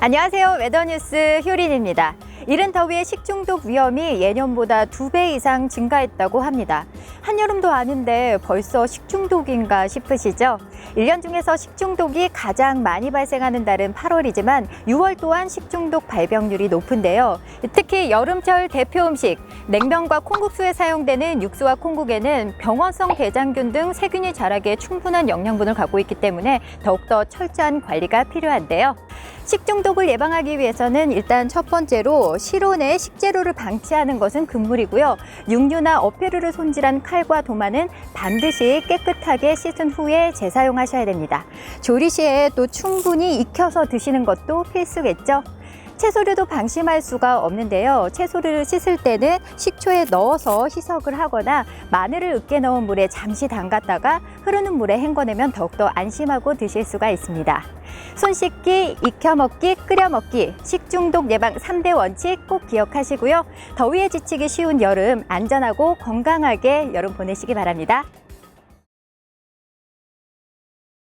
안녕하세요. 웨더뉴스 효린입니다. 이른 더위에 식중독 위험이 예년보다 두 배 이상 증가했다고 합니다. 한여름도 아닌데 벌써 식중독인가 싶으시죠? 1년 중에서 식중독이 가장 많이 발생하는 달은 8월이지만 6월 또한 식중독 발병률이 높은데요. 특히 여름철 대표 음식, 냉면과 콩국수에 사용되는 육수와 콩국에는 병원성 대장균 등 세균이 자라기에 충분한 영양분을 갖고 있기 때문에 더욱더 철저한 관리가 필요한데요. 식중독을 예방하기 위해서는 일단 첫 번째로 실온에 식재료를 방치하는 것은 금물이고요. 육류나 어패류를 손질한 칼과 도마는 반드시 깨끗하게 씻은 후에 재사용하셔야 됩니다. 조리 시에 또 충분히 익혀서 드시는 것도 필수겠죠. 채소류도 방심할 수가 없는데요. 채소를 씻을 때는 식초에 넣어서 희석을 하거나 마늘을 으깨 넣은 물에 잠시 담갔다가 흐르는 물에 헹궈내면 더욱더 안심하고 드실 수가 있습니다. 손 씻기, 익혀 먹기, 끓여 먹기, 식중독 예방 3대 원칙 꼭 기억하시고요. 더위에 지치기 쉬운 여름 안전하고 건강하게 여름 보내시기 바랍니다.